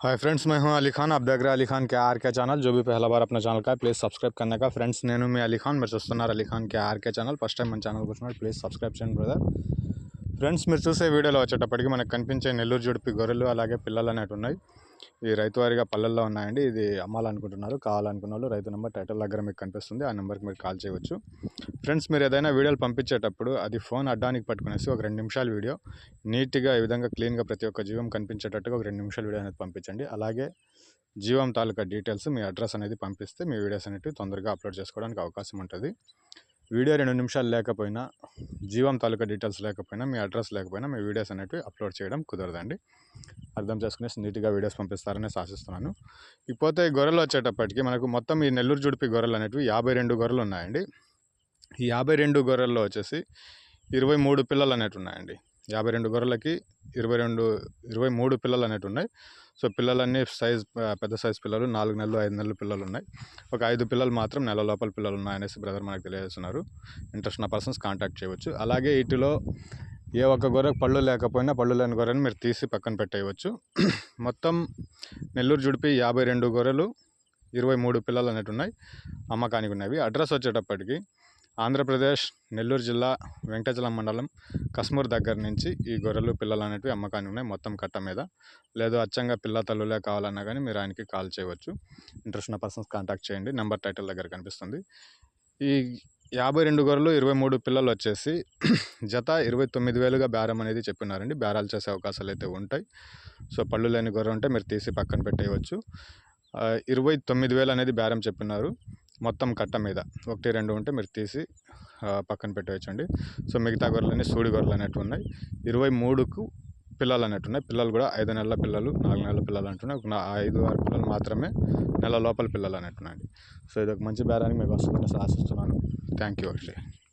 Hi friends मैं हूं अली खान आप देख रहे हैं अली खान के आर के ఛానల్ जो भी पहला बार अपना ఛానల్ का ప్లీజ్ సబ్స్క్రైబ్ करने का ఫ్రెండ్స్ నేను మీ అలీ ఖాన్ మీరు చూస్తున్నారు Ali Khan K RK channel first time మన ఛానల్ కూర్చున్నారు ప్లీజ్ సబ్స్క్రైబ్ చేయండి బ్రదర్ ఫ్రెండ్స్ మీరు చూసే వీడియోలో వచ్చేటప్పటికి మనకు కనిపించే నెల్లూరు జుడిపి గొర్రెలు అలాగే పిల్లలు అనేవి ఉన్నాయి ఈ రైతు వారిగా పల్లెల్లో ఉన్నాయండి. ఇది అమ్మాలనుకుంటున్నారు. కావాలనుకున్న వాళ్ళు రైతు నెంబర్ టైటిల్ దగ్గర మీకు కనిపిస్తుంది. ఆ నెంబర్కి మీరు కాల్ చేయవచ్చు. ఫ్రెండ్స్ మీరు ఏదైనా వీడియోలు పంపించేటప్పుడు అది ఫోన్ అడ్డానికి పట్టుకునేసి ఒక రెండు నిమిషాల వీడియో నీట్గా ఈ విధంగా క్లీన్గా ప్రతి ఒక్క జీవం కనిపించేటట్టుగా ఒక రెండు నిమిషాల వీడియో అనేది పంపించండి. అలాగే జీవం తాలూకా డీటెయిల్స్ మీ అడ్రస్ అనేది పంపిస్తే మీ వీడియోస్ అనేవి తొందరగా అప్లోడ్ చేసుకోవడానికి అవకాశం ఉంటుంది. వీడియో రెండు నిమిషాలు లేకపోయినా జీవం తాలూకా డీటెయిల్స్ లేకపోయినా మీ అడ్రస్ లేకపోయినా మీ వీడియోస్ అనేవి అప్లోడ్ చేయడం కుదరదండి. అర్థం చేసుకునేసి నీట్గా వీడియోస్ పంపిస్తారని ఆశిస్తున్నాను. ఇకపోతే ఈ గొర్రెలు వచ్చేటప్పటికి మనకు మొత్తం ఈ నెల్లూరు జుడిపి గొర్రెలు అనేటివి యాభై రెండు గొర్రెలు ఉన్నాయండి. ఈ యాభై రెండు గొర్రెల్లో వచ్చేసి ఇరవై మూడు పిల్లలు అనేవి ఉన్నాయండి. యాభై రెండు గొర్రెలకి ఇరవై రెండు ఇరవై మూడు పిల్లలు అనేవి ఉన్నాయి. సో పిల్లలన్నీ సైజ్ పెద్ద సైజ్ పిల్లలు నాలుగు నెలలు ఐదు నెలలు పిల్లలు ఉన్నాయి. ఒక ఐదు పిల్లలు మాత్రం నెల లోపల పిల్లలు ఉన్నాయనేసి బ్రదర్ మనకు తెలియజేస్తున్నారు. ఇంట్రెస్ట్ ఉన్న పర్సన్స్ కాంటాక్ట్ చేయవచ్చు. అలాగే వీటిలో ఏ ఒక్క గొర్రె పళ్ళు లేకపోయినా పళ్ళు లేని గొర్రెని మీరు తీసి పక్కన పెట్టేయవచ్చు. మొత్తం నెల్లూరు జుడిపి యాభై రెండు గొర్రెలు ఇరవై మూడు పిల్లలు అనేవి ఉన్నాయి. అమ్మకానికి ఉన్నవి. అడ్రస్ వచ్చేటప్పటికి ఆంధ్రప్రదేశ్ నెల్లూరు జిల్లా వెంకటాచలం మండలం కస్మూర్ దగ్గర నుంచి ఈ గొర్రెలు పిల్లలు అనేటివి అమ్మకానికి ఉన్నాయి మొత్తం కట్ట మీద. లేదు అచ్చంగా పిల్ల తల్లులే కావాలన్నా కానీ మీరు ఆయనకి కాల్ చేయవచ్చు. ఇంట్రెస్ట్ ఉన్న పర్సన్స్ కాంటాక్ట్ చేయండి. నెంబర్ టైటిల్ దగ్గర కనిపిస్తుంది. ఈ యాభై రెండు గొర్రెలు ఇరవై మూడు పిల్లలు వచ్చేసి జత ఇరవై తొమ్మిది వేలుగా బేరం అనేది చెప్పినారండి. బేరాలు చేసే అవకాశాలు అయితే ఉంటాయి. సో పళ్ళు లేని గొర్రె ఉంటే మీరు తీసి పక్కన పెట్టేయవచ్చు. ఇరవై తొమ్మిది వేలు అనేది బేరం చెప్పినారు. మొత్తం కట్ట మీద. ఒకటి రెండు ఉంటే మీరు తీసి పక్కన పెట్టవచ్చండి సో మిగతా గొర్రెలన్నీ సూడి గొర్రెలు అనేవి ఉన్నాయి. ఇరవై మూడుకు పిల్లలు అనేవి ఉన్నాయి పిల్లలు కూడా ఐదు నెలల పిల్లలు నాలుగు నెలల పిల్లలు అంటున్నాయి. ఒక నా- ఐదు ఆరు పిల్లలు మాత్రమే నెల లోపల పిల్లలు అనేవి ఉన్నాయండి సో ఇది ఒక మంచి బేరానికి మీకు వస్తుందని ఆశిస్తున్నాను. థ్యాంక్ యూ అండి.